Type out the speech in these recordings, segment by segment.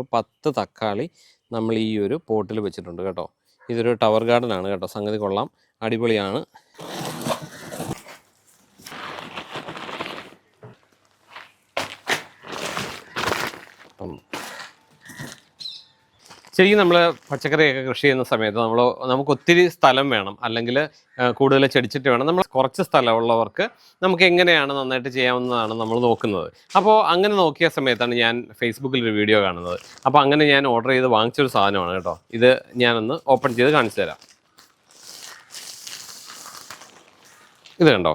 അപ്പോൾ പത്ത് തക്കാളി നമ്മൾ ഈ ഒരു പോട്ടിൽ വെച്ചിട്ടുണ്ട് കേട്ടോ. ഇതൊരു ടവർ ഗാർഡൻ ആണ് കേട്ടോ. സംഗതി കൊള്ളാം. അടിപൊളിയാണ്. ഉം. ശരിക്കും നമ്മൾ പച്ചക്കറിയൊക്കെ കൃഷി ചെയ്യുന്ന സമയത്ത് നമ്മൾ നമുക്ക് ഒത്തിരി സ്ഥലം വേണം. അല്ലെങ്കിൽ കൂടുതൽ ചെടിച്ചിട്ട് വേണം. നമ്മൾ കുറച്ച് സ്ഥലമുള്ളവർക്ക് നമുക്ക് എങ്ങനെയാണ് നന്നായിട്ട് ചെയ്യാവുന്നതാണ് നമ്മൾ നോക്കുന്നത്. അപ്പോൾ അങ്ങനെ നോക്കിയ സമയത്താണ് ഞാൻ ഫേസ്ബുക്കിൽ ഒരു വീഡിയോ കാണുന്നത്. അപ്പോൾ അങ്ങനെ ഞാൻ ഓർഡർ ചെയ്ത് വാങ്ങിച്ചൊരു സാധനമാണ് കേട്ടോ. ഇത് ഞാനൊന്ന് ഓപ്പൺ ചെയ്ത് കാണിച്ചു തരാം. ഇത് കണ്ടോ?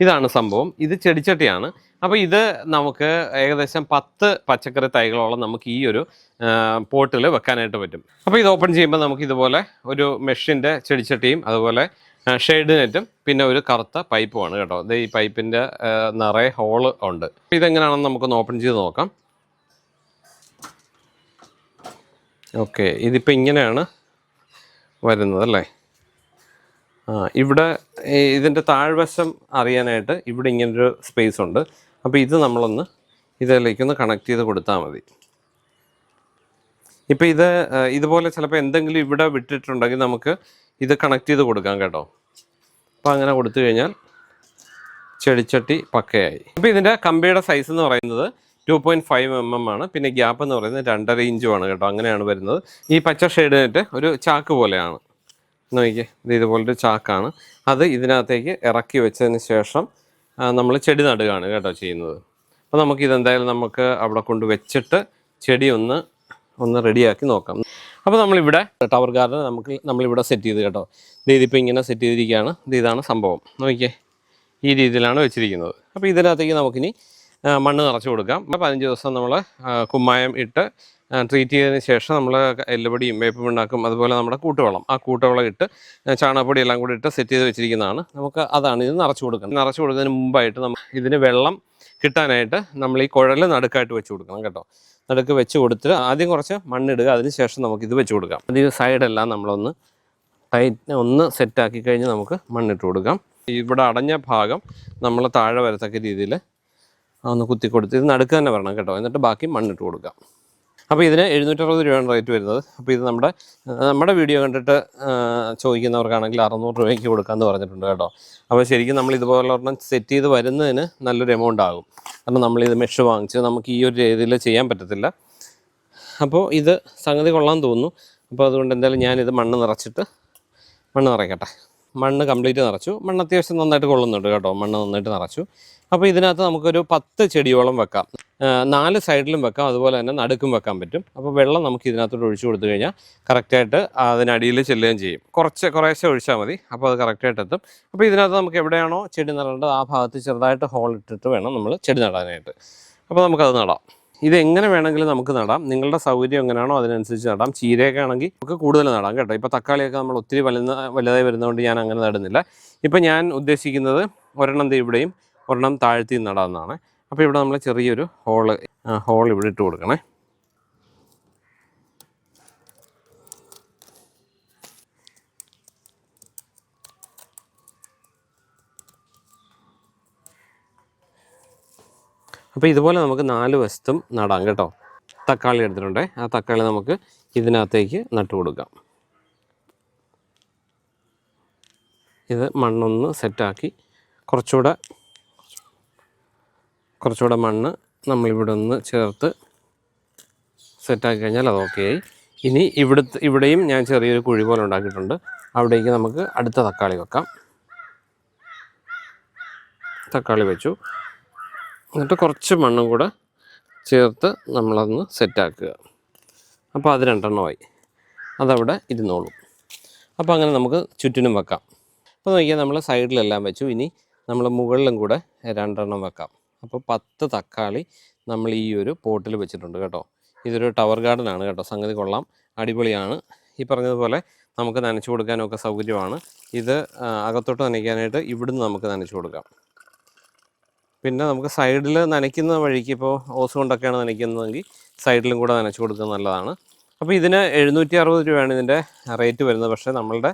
ഇതാണ് സംഭവം. ഇത് ചെടിച്ചട്ടിയാണ്. അപ്പോൾ ഇത് നമുക്ക് ഏകദേശം പത്ത് പച്ചക്കറി തൈകളോളം നമുക്ക് ഈ ഒരു പോട്ടിൽ വെക്കാനായിട്ട് പറ്റും. അപ്പോൾ ഇത് ഓപ്പൺ ചെയ്യുമ്പോൾ നമുക്ക് ഇതുപോലെ ഒരു മെഷിന്റെ ചെടിച്ചട്ടിയും അതുപോലെ ഷെയ്ഡ് നെറ്റും പിന്നെ ഒരു കറുത്ത പൈപ്പുമാണ് കേട്ടോ. ഇത് ഈ പൈപ്പിന്റെ നിറയെ ഹോൾ ഉണ്ട്. ഇതെങ്ങനെയാണെന്ന് നമുക്കൊന്ന് ഓപ്പൺ ചെയ്ത് നോക്കാം. ഓക്കെ ഇതിപ്പോൾ ഇങ്ങനെയാണ് വരുന്നത് അല്ലേ? ആ ഇവിടെ ഇതിന്റെ താഴ്വശം അറിയാനായിട്ട് ഇവിടെ ഇങ്ങനൊരു സ്പേസ് ഉണ്ട്. അപ്പോൾ ഇത് നമ്മളൊന്ന് ഇതിലേക്കൊന്ന് കണക്ട് ചെയ്ത് കൊടുത്താൽ മതി. ഇപ്പോൾ ഇത് ഇതുപോലെ ചിലപ്പോൾ എന്തെങ്കിലും ഇവിടെ വിട്ടിട്ടുണ്ടെങ്കിൽ നമുക്ക് ഇത് കണക്ട് ചെയ്ത് കൊടുക്കാം കേട്ടോ. അപ്പോൾ അങ്ങനെ കൊടുത്തു കഴിഞ്ഞാൽ ചെടിച്ചട്ടി പക്കയായി. അപ്പോൾ ഇതിന്റെ കമ്പിയുടെ സൈസ് എന്ന് പറയുന്നത് two point five M M ആണ്. പിന്നെ ഗ്യാപ്പ് എന്ന് പറയുന്നത് രണ്ടര ഇഞ്ചുമാണ് കേട്ടോ. അങ്ങനെയാണ് വരുന്നത്. ഈ പച്ച ഷെയ്ഡിനായിട്ട് ഒരു ചാക്ക് പോലെയാണ്. നോക്കിയേ ഇത് ഇതുപോലൊരു ചാക്കാണ്. അത് ഇതിനകത്തേക്ക് ഇറക്കി വെച്ചതിന് ശേഷം നമ്മൾ ചെടി നടുകയാണ് കേട്ടോ ചെയ്യുന്നത്. അപ്പോൾ നമുക്ക് ഇതെന്തായാലും നമുക്ക് അവിടെ കൊണ്ട് വെച്ചിട്ട് ചെടി ഒന്ന് ഒന്ന് റെഡിയാക്കി നോക്കാം. അപ്പോൾ നമ്മളിവിടെ ടവർ ഗാർഡൻ നമുക്ക് നമ്മളിവിടെ സെറ്റ് ചെയ്ത് കേട്ടോ. ഇത് ഇതിപ്പോൾ ഇങ്ങനെ സെറ്റ് ചെയ്തിരിക്കുകയാണ്. ഇത് ഇതാണ് സംഭവം. നോക്കിയേ ഈ രീതിയിലാണ് വെച്ചിരിക്കുന്നത്. അപ്പോൾ ഇതിനകത്തേക്ക് നമുക്കിനി മണ്ണ് നിറച്ച് കൊടുക്കാം. പതിനഞ്ച് ദിവസം നമ്മൾ കുമ്മായം ഇട്ട് ട്രീറ്റ് ചെയ്തതിന് ശേഷം നമ്മൾ എല്ലുപൊടിയും വേപ്പ് പിണ്ണാക്കും അതുപോലെ നമ്മുടെ കൂട്ടുവളം ആ കൂട്ടുവളം ഇട്ട് ചാണകപ്പൊടി എല്ലാം കൂടി ഇട്ട് സെറ്റ് ചെയ്ത് വെച്ചിരിക്കുന്നതാണ്. നമുക്ക് അതാണ് ഇത് നിറച്ചു കൊടുക്കുന്നത്. നിറച്ചു കൊടുക്കുന്നതിന് മുമ്പായിട്ട് നമ്മൾ ഇതിന് വെള്ളം കിട്ടാനായിട്ട് നമ്മൾ ഈ കുഴൽ നടുക്കായിട്ട് വെച്ച് കൊടുക്കണം കേട്ടോ. നടുക്ക് വെച്ച് കൊടുത്തിട്ട് ആദ്യം കുറച്ച് മണ്ണിടുക അതിന് ശേഷം ഇത് വെച്ച് കൊടുക്കാം. അത് സൈഡെല്ലാം നമ്മളൊന്ന് ടൈറ്റ് ഒന്ന് സെറ്റാക്കി കഴിഞ്ഞ് നമുക്ക് മണ്ണിട്ട് കൊടുക്കാം. ഇവിടെ അടഞ്ഞ ഭാഗം നമ്മൾ താഴെ വരത്തക്ക രീതിയിൽ ഒന്ന് കുത്തി കൊടുത്ത് ഇത് നടുക്ക് തന്നെ വരണം കേട്ടോ. എന്നിട്ട് ബാക്കി മണ്ണിട്ട് കൊടുക്കാം. അപ്പോൾ ഇതിന് എഴുന്നൂറ്ററുപത് രൂപയാണ് റേറ്റ് വരുന്നത്. അപ്പോൾ ഇത് നമ്മുടെ നമ്മുടെ വീഡിയോ കണ്ടിട്ട് ചോദിക്കുന്നവർക്കാണെങ്കിൽ അറുന്നൂറ് രൂപയ്ക്ക് കൊടുക്കാമെന്ന് പറഞ്ഞിട്ടുണ്ട് കേട്ടോ. അപ്പോൾ ശരിക്കും നമ്മൾ ഇതുപോലെ ഒരെണ്ണം സെറ്റ് ചെയ്ത് വരുന്നതിന് നല്ലൊരു എമൗണ്ട് ആകും. കാരണം നമ്മളിത് മെഷ് വാങ്ങിച്ച് നമുക്ക് ഈ ഒരു രീതിയിൽ ചെയ്യാൻ പറ്റത്തില്ല. അപ്പോൾ ഇത് സംഗതി കൊള്ളാൻ തോന്നുന്നു. അപ്പോൾ അതുകൊണ്ട് എന്തായാലും ഞാനിത് മണ്ണ് നിറച്ചിട്ട് മണ്ണ് നിറയ്ക്കട്ടെ. മണ്ണ് കംപ്ലീറ്റ് നിറച്ചു. മണ്ണ് അത്യാവശ്യം നന്നായിട്ട് കൊള്ളുന്നുണ്ട് കേട്ടോ. മണ്ണ് നന്നായിട്ട് നിറച്ചു. അപ്പോൾ ഇതിനകത്ത് നമുക്കൊരു പത്ത് ചെടിയോളം വെക്കാം. നാല് സൈഡിലും വെക്കാം അതുപോലെ തന്നെ നടുക്കും വെക്കാൻ പറ്റും. അപ്പോൾ വെള്ളം നമുക്ക് ഇതിനകത്തോട്ട് ഒഴിച്ചു കൊടുത്തു കഴിഞ്ഞാൽ കറക്റ്റായിട്ട് അതിനടിയിൽ ചെല്ലുകയും ചെയ്യും. കുറച്ച് കുറേശ്ശെ ഒഴിച്ചാൽ മതി അപ്പോൾ അത് കറക്റ്റായിട്ട് എത്തും. അപ്പോൾ ഇതിനകത്ത് നമുക്ക് എവിടെയാണോ ചെടി നടേണ്ടത് ആ ഭാഗത്ത് ചെറുതായിട്ട് ഹോൾ ഇട്ടിട്ട് വേണം നമ്മൾ ചെടി നടാനായിട്ട്. അപ്പോൾ നമുക്കത് നടാം. ഇത് എങ്ങനെ വേണമെങ്കിലും നമുക്ക് നടാം. നിങ്ങളുടെ സൗകര്യം എങ്ങനെയാണോ അതിനനുസരിച്ച് നടാം. ചീരയൊക്കെ ആണെങ്കിൽ നമുക്ക് കൂടുതൽ നടാം കേട്ടോ. ഇപ്പോൾ തക്കാളിയൊക്കെ നമ്മൾ ഒത്തിരി വലുന്ന വലുതായി വരുന്നതുകൊണ്ട് ഞാൻ അങ്ങനെ നടുന്നില്ല. ഇപ്പം ഞാൻ ഉദ്ദേശിക്കുന്നത് ഒരെണ്ണം ഇവിടെയും ഒരെണ്ണം താഴ്ത്തി നടാമെന്നാണ് അപ്പോൾ ഇവിടെ നമ്മൾ ചെറിയൊരു ഹോൾ ഹോൾ ഇവിടെ ഇട്ട് കൊടുക്കണേ. അപ്പോൾ ഇതുപോലെ നമുക്ക് നാല് വശത്തും നടാം കേട്ടോ. തക്കാളി എടുത്തിട്ടുണ്ടേ. ആ തക്കാളി നമുക്ക് ഇതിനകത്തേക്ക് നട്ടു കൊടുക്കാം. ഇത് മണ്ണൊന്ന് സെറ്റാക്കി കുറച്ചുകൂടെ കുറച്ചുകൂടെ മണ്ണ് നമ്മളിവിടെ ഒന്ന് ചേർത്ത് സെറ്റാക്കി കഴിഞ്ഞാൽ അത് ഓക്കെ ആയി. ഇനി ഇവിടുത്തെ ഇവിടെയും ഞാൻ ചെറിയൊരു കുഴി പോലെ ഉണ്ടാക്കിയിട്ടുണ്ട്. അവിടേക്ക് നമുക്ക് അടുത്ത തക്കാളി വെക്കാം. തക്കാളി വെച്ചു. എന്നിട്ട് കുറച്ച് മണ്ണും കൂടെ ചേർത്ത് നമ്മളതൊന്ന് സെറ്റാക്കുക. അപ്പോൾ അത് രണ്ടെണ്ണമായി അതവിടെ ഇരുന്നോളും. അപ്പോൾ അങ്ങനെ നമുക്ക് ചുറ്റിനും വെക്കാം. അപ്പോൾ നോക്കിയാൽ നമ്മൾ സൈഡിലെല്ലാം വെച്ചു. ഇനി നമ്മൾ മുകളിലും കൂടെ രണ്ടെണ്ണം വെക്കാം. അപ്പോൾ പത്ത് തക്കാളി നമ്മൾ ഈ ഒരു പോട്ടിൽ വെച്ചിട്ടുണ്ട് കേട്ടോ. ഇതൊരു ടവർ ഗാർഡൻ ആണ് കേട്ടോ. സംഗതി കൊള്ളാം. അടിപൊളിയാണ്. ഈ പറഞ്ഞതുപോലെ നമുക്ക് നനച്ചു കൊടുക്കാനൊക്കെ സൗകര്യമാണ്. ഇത് അകത്തോട്ട് നനയ്ക്കാനായിട്ട് ഇവിടുന്ന് നമുക്ക് നനച്ചു കൊടുക്കാം. പിന്നെ നമുക്ക് സൈഡിൽ നനയ്ക്കുന്ന വഴിക്ക് ഇപ്പോൾ ഓസ് കൊണ്ടൊക്കെയാണ് നനയ്ക്കുന്നതെങ്കിൽ സൈഡിലും കൂടെ നനച്ചു കൊടുക്കുന്നത് നല്ലതാണ്. അപ്പോൾ ഇതിന് എഴുന്നൂറ്റി അറുപത് രൂപയാണ് ഇതിന്റെ റേറ്റ് വരുന്നത്. പക്ഷേ നമ്മളുടെ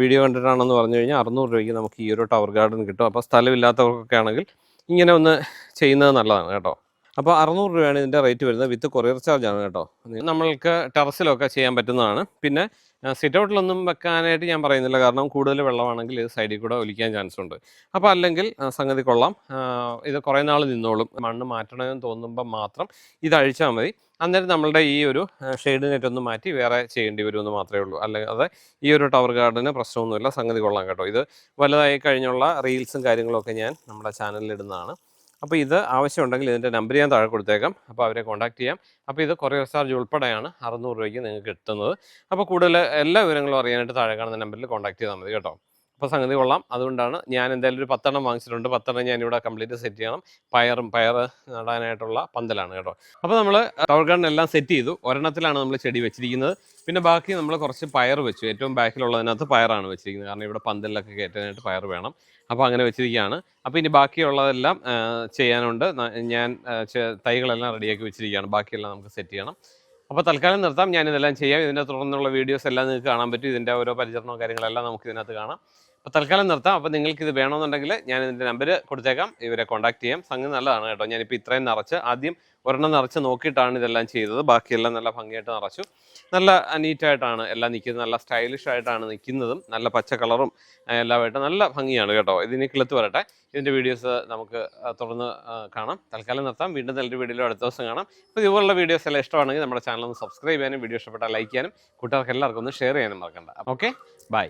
വീഡിയോ കണ്ടിട്ടാണെന്ന് പറഞ്ഞു കഴിഞ്ഞാൽ അറുന്നൂറ് രൂപയ്ക്ക് നമുക്ക് ഈ ഒരു ടവർ ഗാർഡൻ കിട്ടും. അപ്പോൾ സ്ഥലമില്ലാത്തവർക്കൊക്കെ ആണെങ്കിൽ ഇങ്ങനെ ഒന്ന് ചെയ്യുന്നത് നല്ലതാണ് കേട്ടോ. അപ്പോൾ അറുന്നൂറ് രൂപയാണ് ഇതിന്റെ റേറ്റ് വരുന്നത്. വിത്ത് കൊറിയർ ചാർജാണ് കേട്ടോ. നമ്മൾക്ക് ടെറസിലൊക്കെ ചെയ്യാൻ പറ്റുന്നതാണ്. പിന്നെ സിറ്റ് ഔട്ടിലൊന്നും വെക്കാനായിട്ട് ഞാൻ പറയുന്നില്ല. കാരണം കൂടുതൽ വെള്ളമാണെങ്കിൽ ഇത് സൈഡിൽ കൂടെ ഒലിക്കാൻ ചാൻസ് ഉണ്ട്. അപ്പോൾ അല്ലെങ്കിൽ സംഗതി കൊള്ളാം. ഇത് കുറേ നാൾ നിന്നോളും. മണ്ണ് മാറ്റണമെന്ന് തോന്നുമ്പോൾ മാത്രം ഇത് അഴിച്ചാൽ മതി. അന്നേരം നമ്മളുടെ ഈ ഒരു ഷെയ്ഡ് നെറ്റ് ഒന്ന് മാറ്റി വേറെ ചെയ്യേണ്ടി വരുമെന്ന് മാത്രമേ ഉള്ളൂ. അല്ലെങ്കിൽ അത് ഈ ഒരു ടവർ ഗാർഡിന് പ്രശ്നമൊന്നുമില്ല. സംഗതി കൊള്ളാം കേട്ടോ. ഇത് വലുതായി കഴിഞ്ഞുള്ള റീൽസും കാര്യങ്ങളൊക്കെ ഞാൻ നമ്മുടെ ചാനലിൽ ഇടുന്നതാണ്. അപ്പോൾ ഇത് ആവശ്യമുണ്ടെങ്കിൽ ഇതിന്റെ നമ്പർ ഞാൻ താഴെ കൊടുത്തേക്കാം. അപ്പോൾ അവരെ കോൺടാക്ട് ചെയ്യാം. അപ്പോൾ ഇത് കൊറിയർ ചാർജ് ഉൾപ്പെടെയാണ് അറുന്നൂറ് രൂപയ്ക്ക് നിങ്ങൾക്ക് കിട്ടുന്നത്. അപ്പോൾ കൂടുതൽ എല്ലാ വിവരങ്ങളും അറിയാനായിട്ട് താഴെ കാണുന്ന നമ്പറിൽ കോൺടാക്ട് ചെയ്താൽ മതി കേട്ടോ. അപ്പോൾ സംഗതി കൊള്ളാം. അതുകൊണ്ടാണ് ഞാൻ എന്തായാലും ഒരു പത്തെണ്ണം വാങ്ങിച്ചിട്ടുണ്ട്. പത്തെണ്ണം ഞാൻ ഇവിടെ കംപ്ലീറ്റ് സെറ്റ് ചെയ്യണം. പയറും പയർ നടാനായിട്ടുള്ള പന്തലാണ് കേട്ടോ. അപ്പോൾ നമ്മൾ ടവർ ഗാർഡൻ എല്ലാം സെറ്റ് ചെയ്തു. ഒരെണ്ണത്തിലാണ് നമ്മൾ ചെടി വെച്ചിരിക്കുന്നത്. പിന്നെ ബാക്കി നമ്മൾ കുറച്ച് പയർ വെച്ചു. ഏറ്റവും ബാക്കിലുള്ളതിനകത്ത് പയറാണ് വെച്ചിരിക്കുന്നത്. കാരണം ഇവിടെ പന്തലിലൊക്കെ കയറ്റാനായിട്ട് പയർ വേണം. അപ്പോൾ അങ്ങനെ വെച്ചിരിക്കുകയാണ്. അപ്പോൾ ഇനി ബാക്കിയുള്ളതെല്ലാം ചെയ്യാനുണ്ട്. ഞാൻ തൈകളെല്ലാം റെഡിയാക്കി വെച്ചിരിക്കുകയാണ്. ബാക്കിയെല്ലാം നമുക്ക് സെറ്റ് ചെയ്യണം. അപ്പോൾ തൽക്കാലം നിർത്താം. ഞാൻ ഇതെല്ലാം ചെയ്യാം. ഇതിന്റെ തുടർന്നുള്ള വീഡിയോസ് എല്ലാം നിങ്ങൾക്ക് കാണാൻ പറ്റും. ഇതിന്റെ ഓരോ പരിചരണവും കാര്യങ്ങളെല്ലാം നമുക്ക് ഇതിനകത്ത് കാണാം. അപ്പോൾ തൽക്കാലം നിർത്താം. അപ്പോൾ നിങ്ങൾക്ക് ഇത് വേണമെന്നുണ്ടെങ്കിൽ ഞാൻ ഇതിന്റെ നമ്പർ കൊടുത്തേക്കാം. ഇവരെ കോൺടാക്ട് ചെയ്യാം. സംഗതി നല്ലതാണ് കേട്ടോ. ഞാനിപ്പോൾ ഇത്രയും നിറച്ച് ആദ്യം ഒരെണ്ണം നിറച്ച് നോക്കിയിട്ടാണ് ഇതെല്ലാം ചെയ്തത്. ബാക്കിയെല്ലാം നല്ല ഭംഗിയായിട്ട് നിറച്ചു. നല്ല നീറ്റായിട്ടാണ് എല്ലാം നിൽക്കുന്നത്. നല്ല സ്റ്റൈലിഷ് ആയിട്ടാണ് നിൽക്കുന്നതും. നല്ല പച്ച കളറും എല്ലാമായിട്ട് നല്ല ഭംഗിയാണ് കേട്ടോ. ഇതിന് കിളുത്ത് വരട്ടെ. ഇതിന്റെ വീഡിയോസ് നമുക്ക് തുടർന്ന് കാണാം. തൽക്കാലം നിർത്താം. വീണ്ടും നല്ലൊരു വീഡിയോയിൽ അടുത്ത ദിവസം കാണാം. അപ്പോൾ ഇതുപോലുള്ള വീഡിയോസ് എല്ലാം ഇഷ്ടമാണെങ്കിൽ നമ്മുടെ ചാനൽ ഒന്ന് സബ്സ്ക്രൈബ് ചെയ്യാനും വീഡിയോ ഇഷ്ടപ്പെട്ടാൽ ലൈക്ക് ചെയ്യാനും കൂട്ടുകാർക്ക് എല്ലാവർക്കും ഒന്ന് ഷെയർ ചെയ്യാനും മറക്കണ്ട. Okay bye